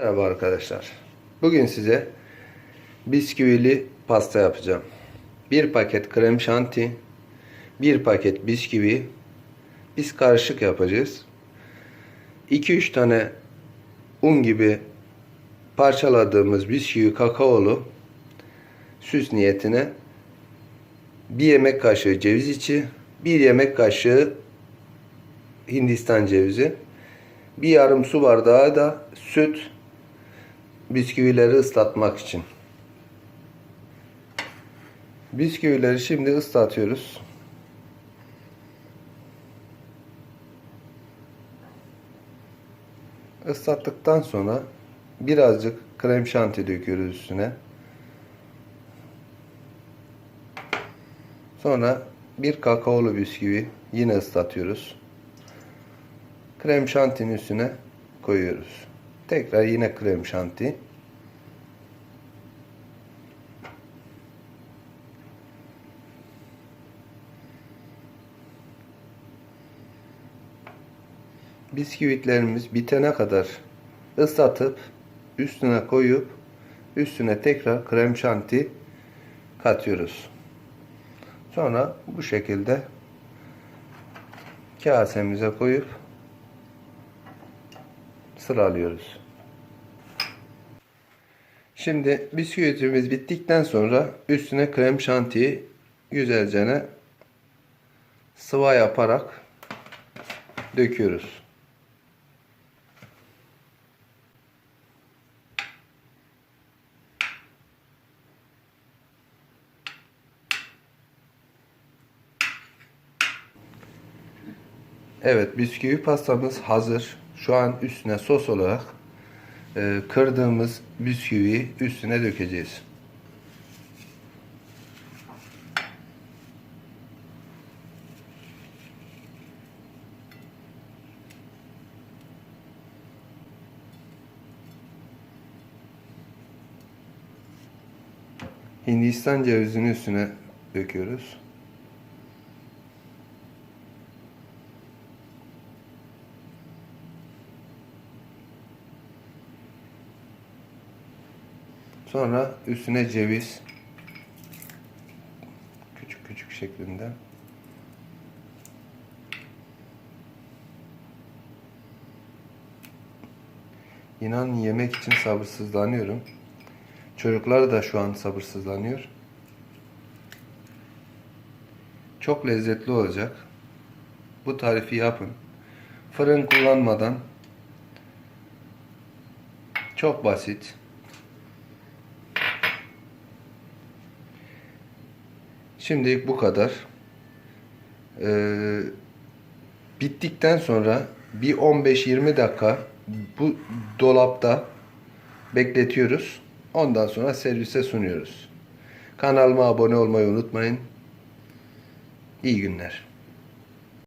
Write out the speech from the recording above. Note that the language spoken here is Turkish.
Merhaba arkadaşlar. Bugün size bisküvili pasta yapacağım. Bir paket krem şanti, bir paket bisküvi. Biz karışık yapacağız. 2-3 tane un gibi parçaladığımız bisküvi kakaolu süs niyetine bir yemek kaşığı ceviz içi, bir yemek kaşığı Hindistan cevizi, bir yarım su bardağı da süt bisküvileri ıslatmak için. Bisküvileri şimdi ıslatıyoruz. Islattıktan sonra birazcık krem şanti döküyoruz üstüne. Sonra bir kakaolu bisküvi yine ıslatıyoruz. Krem şantinin üstüne koyuyoruz. Tekrar yine krem şanti. Bisküvitlerimiz bitene kadar ıslatıp üstüne koyup üstüne tekrar krem şanti katıyoruz. Sonra bu şekilde kasemize koyup sıralıyoruz. Şimdi bisküvitimiz bittikten sonra üstüne krem şantiyi güzelce sıva yaparak döküyoruz. Evet, bisküvi pastamız hazır. Şu an üstüne sos olarak e, kırdığımız bisküviyi üstüne dökeceğiz. Hindistan cevizini üstüne döküyoruz. Sonra üstüne ceviz küçük küçük şeklinde. İnan yemek için sabırsızlanıyorum. Çocuklar da şu an sabırsızlanıyor. Çok lezzetli olacak. Bu tarifi yapın. Fırın kullanmadan çok basit. Şimdilik bu kadar. Ee, bittikten sonra bir 15-20 dakika bu dolapta bekletiyoruz. Ondan sonra servise sunuyoruz. Kanalıma abone olmayı unutmayın. İyi günler.